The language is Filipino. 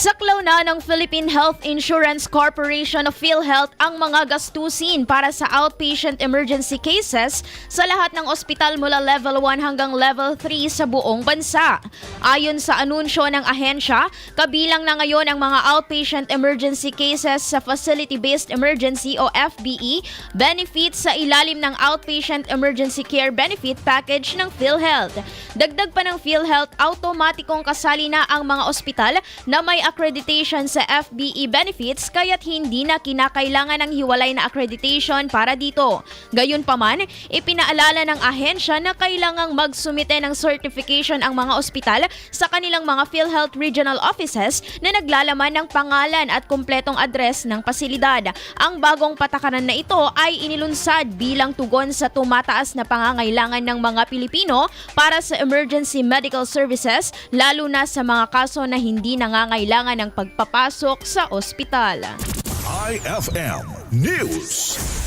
Saklaw na ng Philippine Health Insurance Corporation of PhilHealth ang mga gastusin para sa outpatient emergency cases sa lahat ng ospital mula level 1 hanggang level 3 sa buong bansa. Ayon sa anunsyo ng ahensya, kabilang na ngayon ang mga outpatient emergency cases sa Facility-Based Emergency o FBE benefits sa ilalim ng Outpatient Emergency Care Benefit Package ng PhilHealth. Dagdag pa ng PhilHealth, automatikong kasali na ang mga ospital na may accreditation sa FBE benefits kaya't hindi na kinakailangan ng hiwalay na accreditation para dito. Gayunpaman, ipinaalala ng ahensya na kailangang magsumite ng certification ang mga ospital sa kanilang mga PhilHealth regional offices na naglalaman ng pangalan at kumpletong address ng pasilidad. Ang bagong patakaran na ito ay inilunsad bilang tugon sa tumataas na pangangailangan ng mga Pilipino para sa emergency medical services lalo na sa mga kaso na hindi nangangailangan ng pagpapasok sa ospital. IFM News.